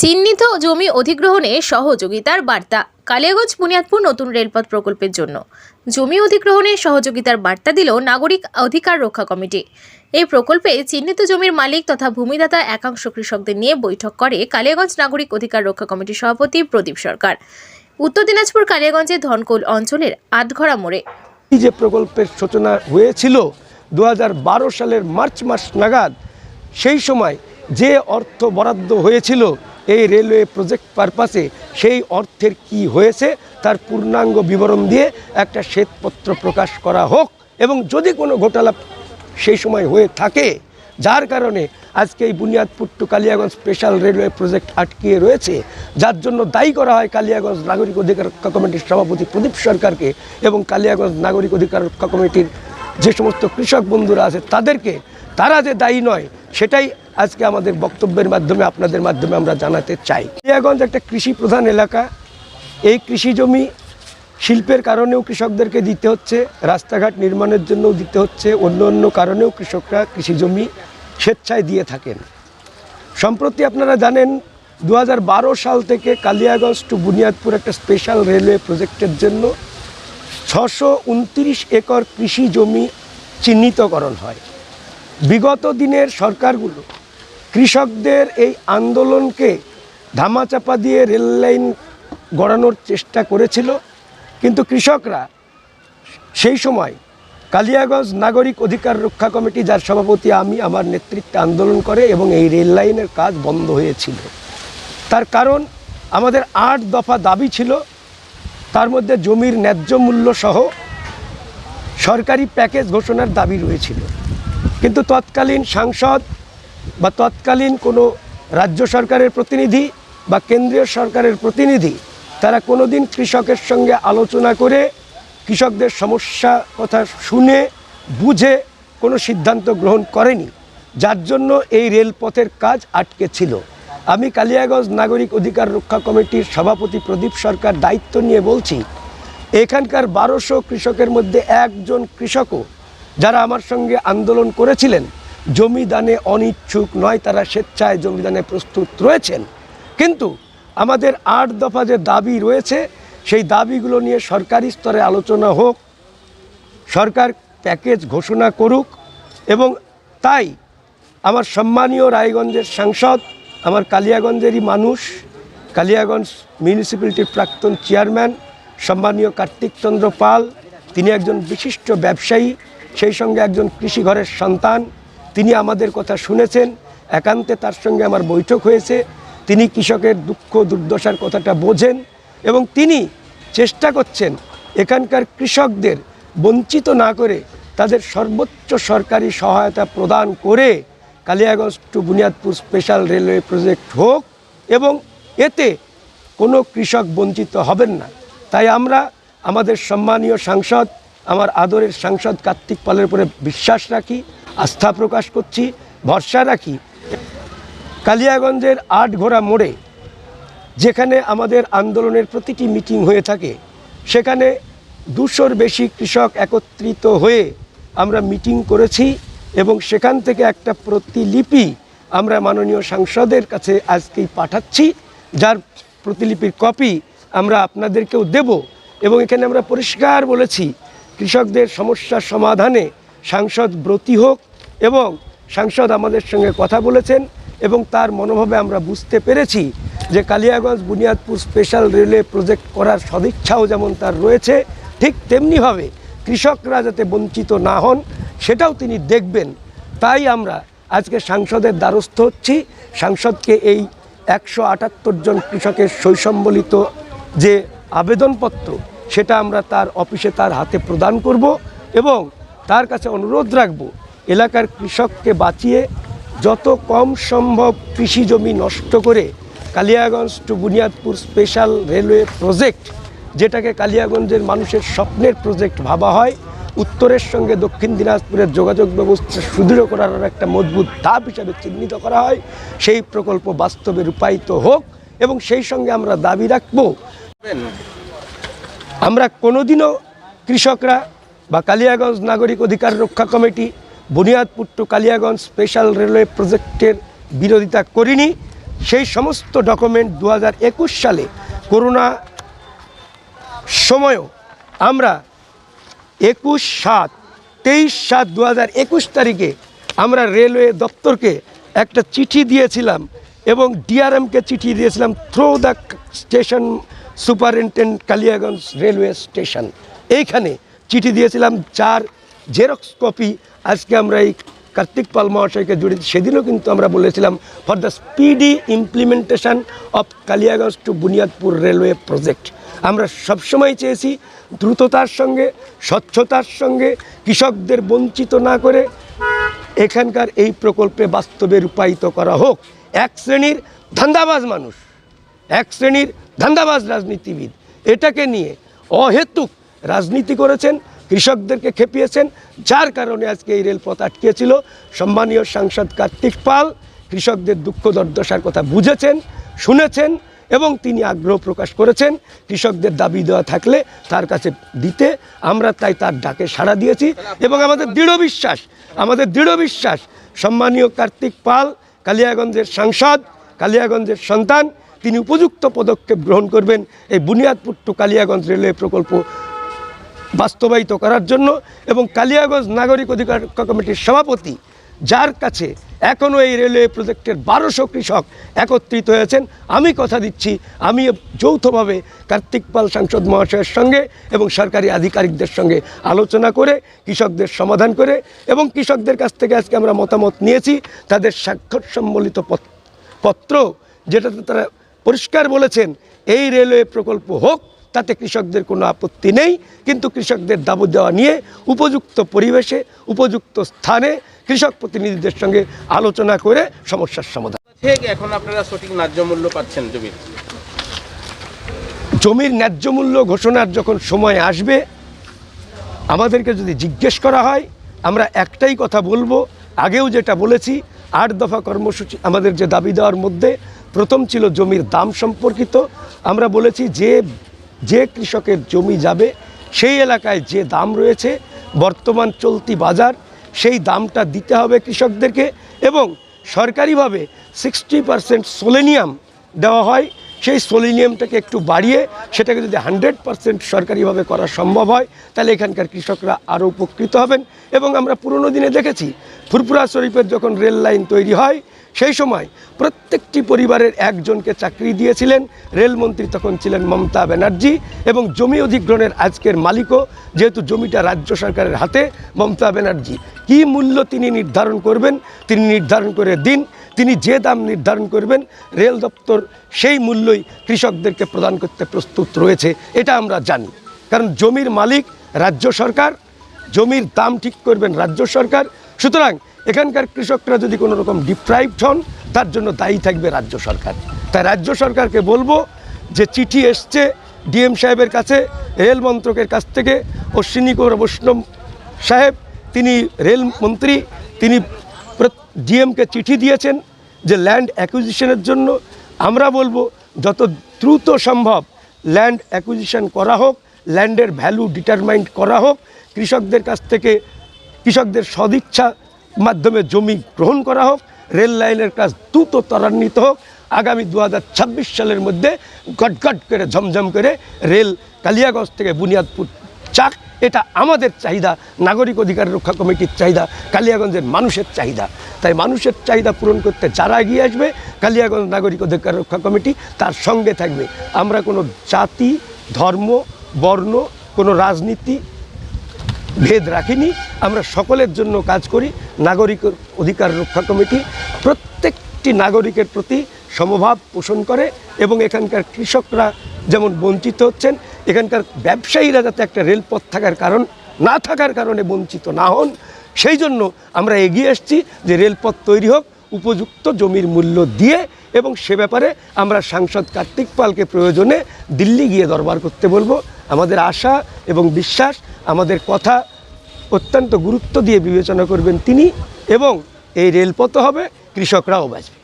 চিহ্নিত জমি অধিগ্রহণে সহযোগিতার বার্তা। কালিয়াগঞ্জ বুনিয়াদপুর নতুন রেলপথ প্রকল্পের জন্য। জমি অধিগ্রহণে সহযোগিতার বার্তা দিল নাগরিক অধিকার রক্ষা কমিটি। এই প্রকল্পে চিহ্নিত জমির মালিক তথা ভূমিদাতা একাংশ কৃষকদের নিয়ে বৈঠক করে কালিয়াগঞ্জ নাগরিক অধিকার রক্ষা কমিটির সভাপতি প্রদীপ সরকার। উত্তর দিনাজপুর কালিয়াগঞ্জের ধনকোল অঞ্চলের আধঘরা মোড়ে। এই যে প্রকল্পের সূচনা হয়েছিল দু হাজার বারো সালের মার্চ মাস নাগাদ, সেই সময় যে অর্থ বরাদ্দ হয়েছিল এই রেলওয়ে প্রজেক্ট পারপাসে সেই অর্থের কি হয়েছে তার পূর্ণাঙ্গ বিবরণ দিয়ে একটা শ্বেতপত্র প্রকাশ করা হোক এবং যদি কোনো ঘোটালা সেই সময় হয়ে থাকে, যার কারণে আজকে এই Buniadpur to Kaliaganj special railway project আটকিয়ে রয়েছে, যার জন্য দায়ী করা হয় কালিয়াগঞ্জ নাগরিক অধিকার রক্ষা কমিটির সভাপতি প্রদীপ সরকারকে এবং কালিয়াগঞ্জ নাগরিক অধিকার রক্ষা কমিটির যে সমস্ত কৃষক বন্ধুরা আছে তাদেরকে, তারা যে দায়ী নয়, সেটাই আজকে আমাদের বক্তব্যের মাধ্যমে, আপনাদের মাধ্যমে আমরা জানাতে চাই। কালিয়াগঞ্জ একটা কৃষি প্রধান এলাকা। এই কৃষি জমি শিল্পের কারণেও কৃষকদেরকে দিতে হচ্ছে, রাস্তাঘাট নির্মাণের জন্যও দিতে হচ্ছে, অন্য অন্য কারণেও কৃষকরা কৃষি জমি স্বেচ্ছায় দিয়ে থাকেন। সম্প্রতি আপনারা জানেন দু হাজার বারো সাল থেকে কালিয়াগঞ্জ টু বুনিয়াদপুর একটা স্পেশাল রেলওয়ে প্রজেক্টের জন্য ছশো একর কৃষি জমি চিহ্নিতকরণ হয়। বিগত দিনের সরকারগুলো কৃষকদের এই আন্দোলনকে ধামাচাপা দিয়ে রেল লাইন গড়ানোর চেষ্টা করেছিল। কিন্তু কৃষকরা সেই সময় কালিয়াগঞ্জ নাগরিক অধিকার রক্ষা কমিটি, যার সভাপতি আমি, আমার নেতৃত্বে আন্দোলন করে এবং এই রেল লাইনের কাজ বন্ধ হয়েছিল। তার কারণ আমাদের আট দফা দাবি ছিল, তার মধ্যে জমির ন্যায্য মূল্য সহ সরকারি প্যাকেজ ঘোষণার দাবি রয়েছিল। কিন্তু তৎকালীন সাংসদ বা তৎকালীন কোনো রাজ্য সরকারের প্রতিনিধি বা কেন্দ্রীয় সরকারের প্রতিনিধি, তারা কোনোদিন কৃষকের সঙ্গে আলোচনা করে কৃষকদের সমস্যা কথা শুনে, বুঝে কোনো সিদ্ধান্ত গ্রহণ করেনি। যার জন্য এই রেলপথের কাজ আটকে ছিল। আমি কালিয়াগঞ্জ নাগরিক অধিকার রক্ষা কমিটির সভাপতি প্রদীপ সরকার দায়িত্ব নিয়ে বলছি, এখানকার বারোশো কৃষকের মধ্যে একজন কৃষকও যারা আমার সঙ্গে আন্দোলন করেছিলেন জমি দানে অনিচ্ছুক নয়, তারা স্বেচ্ছায় জমিদানে প্রস্তুত রয়েছেন। কিন্তু আমাদের আট দফা যে দাবি রয়েছে, সেই দাবিগুলো নিয়ে সরকারি স্তরে আলোচনা হোক, সরকার প্যাকেজ ঘোষণা করুক এবং তাই আমার সম্মানীয় রায়গঞ্জের সাংসদ, আমার কালিয়াগঞ্জেরই মানুষ, কালিয়াগঞ্জ মিউনিসিপ্যালিটির প্রাক্তন চেয়ারম্যান, সম্মানীয় কার্তিক চন্দ্র পাল, তিনি একজন বিশিষ্ট ব্যবসায়ী, সেই সঙ্গে একজন কৃষি ঘরের সন্তান তিনি আমাদের কথা শুনেছেন, একান্তে তার সঙ্গে আমার বৈঠক হয়েছে, তিনি কৃষকের দুঃখ দুর্দশার কথাটা বোঝেন এবং তিনি চেষ্টা করছেন এখানকার কৃষকদের বঞ্চিত না করে তাদের সর্বোচ্চ সরকারি সহায়তা প্রদান করে Kaliaganj to Buniadpur special railway project হোক এবং এতে কোনো কৃষক বঞ্চিত হবেন না। তাই আমরা আমাদের সম্মানীয় সাংসদ, আমার আদরের সাংসদ কার্তিক পালের উপরে বিশ্বাস রাখি। আস্থা প্রকাশ করছি, ভরসা রাখি। কালিয়াগঞ্জের আট ঘোড়া মোড়ে, যেখানে আমাদের আন্দোলনের প্রতিটি মিটিং হয়ে থাকে, সেখানে দুশোর বেশি কৃষক একত্রিত হয়ে আমরা মিটিং করেছি এবং সেখান থেকে একটা প্রতিলিপি আমরা মাননীয় সাংসদের কাছে আজকেই পাঠাচ্ছি, যার প্রতিলিপির কপি আমরা আপনাদেরকেও দেব এবং এখানে আমরা পরিষ্কার বলেছি, কৃষকদের সমস্যার সমাধানে সাংসদ ব্রতী হোক এবং সাংসদ আমাদের সঙ্গে কথা বলেছেন এবং তার মনোভাবে আমরা বুঝতে পেরেছি যে Kaliaganj Buniadpur special railway project করার সদিচ্ছাও যেমন তার রয়েছে, ঠিক তেমনিভাবে কৃষকরা যাতে বঞ্চিত না হন, সেটাও তিনি দেখবেন। তাই আমরা আজকে সাংসদের দ্বারস্থ হচ্ছি। সাংসদকে এই একশো আটাত্তর জন কৃষকের সৈসম্বলিত যে আবেদনপত্র, সেটা আমরা তার অফিসে তার হাতে প্রদান করব এবং তার কাছে অনুরোধ রাখব, এলাকার কৃষককে বাঁচিয়ে যত কম সম্ভব কৃষি জমি নষ্ট করে Kaliaganj to Buniadpur special railway project, যেটাকে কালিয়াগঞ্জের মানুষের স্বপ্নের প্রজেক্ট ভাবা হয়, উত্তরের সঙ্গে দক্ষিণ দিনাজপুরের যোগাযোগ ব্যবস্থা সুদৃঢ় করার একটা মজবুত ধাপ হিসাবে চিহ্নিত করা হয়, সেই প্রকল্প বাস্তবে রূপায়িত হোক এবং সেই সঙ্গে আমরা দাবি রাখব, আমরা কোনোদিনও কৃষকরা বা কালিয়াগঞ্জ নাগরিক অধিকার রক্ষা committee Buniadpur to Kaliaganj special railway প্রজেক্টের বিরোধিতা করিনি। সেই সমস্ত ডকুমেন্ট দু হাজার একুশ সালে করোনা সময়ও আমরা একুশ সাত, তেইশ সাত দু তারিখে আমরা রেলওয়ে দপ্তরকে একটা চিঠি দিয়েছিলাম এবং ডিআরএমকে চিঠি দিয়েছিলাম through the station superintendent Kaliaganj railway station এইখানে চিঠি দিয়েছিলাম চার জেরক্স কপি আজকে আমরা এই কার্তিক পাল মহাশয়কে জুড়ে সেদিনও কিন্তু আমরা বলেছিলাম for the speedy implementation of Kaliaganj to Buniadpur railway project আমরা সবসময় চেয়েছি দ্রুততার সঙ্গে, স্বচ্ছতার সঙ্গে, কৃষকদের বঞ্চিত না করে এখানকার এই প্রকল্পে বাস্তবে রূপায়িত করা হোক। এক শ্রেণির ধান্দাবাজ মানুষ, এক শ্রেণির ধান্দাবাজ রাজনীতিবিদ, এটাকে নিয়ে অহেতুক রাজনীতি করেছেন, কৃষকদেরকে খেপিয়েছেন, যার কারণে আজকে এই রেলপথ আটকেছিল। সম্মানীয় সাংসদ কার্তিক পাল কৃষকদের দুঃখ দুর্দশার কথা বুঝেছেন, শুনেছেন এবং তিনি আগ্রহ প্রকাশ করেছেন। কৃষকদের দাবি দেওয়া থাকলে তার কাছে দিতে। আমরা তাই তার ডাকে সাড়া দিয়েছি এবং আমাদের দৃঢ় বিশ্বাস, আমাদের দৃঢ় বিশ্বাস, সম্মানীয় কার্তিক পাল, কালিয়াগঞ্জের সাংসদ, কালিয়াগঞ্জের সন্তান, তিনি উপযুক্ত পদক্ষেপ গ্রহণ করবেন। এই বুনিয়াদপুর টু কালিয়াগঞ্জ রেলওয়ে প্রকল্প বাস্তবায়িত করার জন্য এবং কালিয়াগঞ্জ নাগরিক অধিকার কমিটির সভাপতি, যার কাছে এখনও এই রেলওয়ে প্রজেক্টের বারোশো কৃষক একত্রিত হয়েছেন। আমি কথা দিচ্ছি, আমি যৌথভাবে কার্তিক পাল সাংসদ মহাশয়ের সঙ্গে এবং সরকারি আধিকারিকদের সঙ্গে আলোচনা করে, কৃষকদের সমাধান করে এবং কৃষকদের কাছ থেকে আজকে আমরা মতামত নিয়েছি, তাদের স্বাক্ষর সম্বলিত পত- পত্র যেটাতে তারা পরিষ্কার বলেছেন, এই রেলওয়ে প্রকল্প হোক তাতে কৃষকদের কোনো আপত্তি নেই কিন্তু কৃষকদের দাবি দেওয়া নিয়ে উপযুক্ত পরিবেশে উপযুক্ত স্থানে কৃষক প্রতিনিধিদের সঙ্গে আলোচনা করে সমস্যার সমাধান। এখন আপনারা সঠিক ন্যায্য মূল্য পাচ্ছেন জমির। জমির ন্যায্য মূল্য ঘোষণার যখন সময় আসবে আমাদেরকে যদি জিজ্ঞেস করা হয় আমরা একটাই কথা বলব আগেও যেটা বলেছি আট দফা কর্মসূচি আমাদের যে দাবি দেওয়ার মধ্যে প্রথম ছিল জমির দাম সম্পর্কিত। আমরা বলেছি যে যে কৃষকের জমি যাবে, সেই এলাকায় যে দাম রয়েছে, বর্তমান চলতি বাজার, সেই দামটা দিতে হবে কৃষকদেরকে এবং সরকারিভাবে সিক্সটি পারসেন্ট সোলেনিয়াম দেওয়া হয়। সেই সোলিনিয়ামটাকে একটু বাড়িয়ে সেটাকে যদি হান্ড্রেড পারসেন্ট সরকারিভাবে করা সম্ভব হয়, তাহলে এখানকার কৃষকরা আরও উপকৃত হবেন। এবং আমরা পুরনো দিনে দেখেছি ফুরপুরা শরীফের যখন রেল লাইন তৈরি হয়, সেই সময় প্রত্যেকটি পরিবারের একজনকে চাকরি দিয়েছিলেন। রেলমন্ত্রী তখন ছিলেন মমতা ব্যানার্জি এবং জমি অধিগ্রহণের আজকের মালিকও, যেহেতু জমিটা রাজ্য সরকারের হাতে, মমতা ব্যানার্জি। কি মূল্য তিনি নির্ধারণ করবেন? তিনি নির্ধারণ করে দিন তিনি যে দাম নির্ধারণ করবেন, রেল দপ্তর সেই মূল্যই কৃষকদেরকে প্রদান করতে প্রস্তুত রয়েছে, এটা আমরা জানি। কারণ জমির মালিক রাজ্য সরকার, জমির দাম ঠিক করবেন রাজ্য সরকার। সুতরাং এখানকার কৃষকরা যদি কোনো রকম ডিপ্রাইভড হন, তার জন্য দায়ী থাকবে রাজ্য সরকার। তাই রাজ্য সরকারকে বলব যে চিঠি এসছে ডিএম সাহেবের কাছে, রেল মন্ত্রকের কাছ থেকে অশ্বিনী কুমার বৈষ্ণব সাহেব, তিনি রেল মন্ত্রী, তিনি ডিএমকে চিঠি দিয়েছেন যে ল্যান্ড অ্যাকুইজিশনের জন্য আমরা বলব যত দ্রুত সম্ভব ল্যান্ড অ্যাকুইজিশন করা হোক ল্যান্ডের ভ্যালু ডিটারমাইন্ড করা হোক, কৃষকদের কাছ থেকে কৃষকদের সদিচ্ছা মাধ্যমে জমি গ্রহণ করা হোক রেল লাইনের কাজ দ্রুত ত্বরান্বিত হোক, আগামী দু হাজার ছাব্বিশ সালের মধ্যে গটগট করে ঝমঝম করে রেল কালিয়াগঞ্জ থেকে বুনিয়াদপুর চাক এটা আমাদের চাহিদা, নাগরিক অধিকার রক্ষা কমিটির চাহিদা, কালিয়াগঞ্জের মানুষের চাহিদা। তাই মানুষের চাহিদা পূরণ করতে যারা এগিয়ে আসবে, কালিয়াগঞ্জ নাগরিক অধিকার রক্ষা কমিটি তার সঙ্গে থাকবে। আমরা কোনো জাতি, ধর্ম, বর্ণ, কোনো রাজনীতি ভেদ রাখিনি। আমরা সকলের জন্য কাজ করি। নাগরিক অধিকার রক্ষা কমিটি প্রত্যেকটি নাগরিকের প্রতি সমভাব পোষণ করে এবং এখানকার কৃষকরা যেমন বঞ্চিত হচ্ছেন এখানকার ব্যবসায়ীরা যাতে একটা রেলপথ থাকার কারণ, না থাকার কারণে বঞ্চিত না হন, সেই জন্য আমরা এগিয়ে এসেছি যে রেলপথ তৈরি হোক, উপযুক্ত জমির মূল্য দিয়ে এবং সে ব্যাপারে আমরা সাংসদ কার্তিক পালকে প্রয়োজনে দিল্লি গিয়ে দরবার করতে বলব। আমাদের আশা এবং বিশ্বাস, আমাদের কথা অত্যন্ত গুরুত্ব দিয়ে বিবেচনা করবেন তিনি এবং এই রেলপথ হবে, কৃষকরাও বাঁচবে।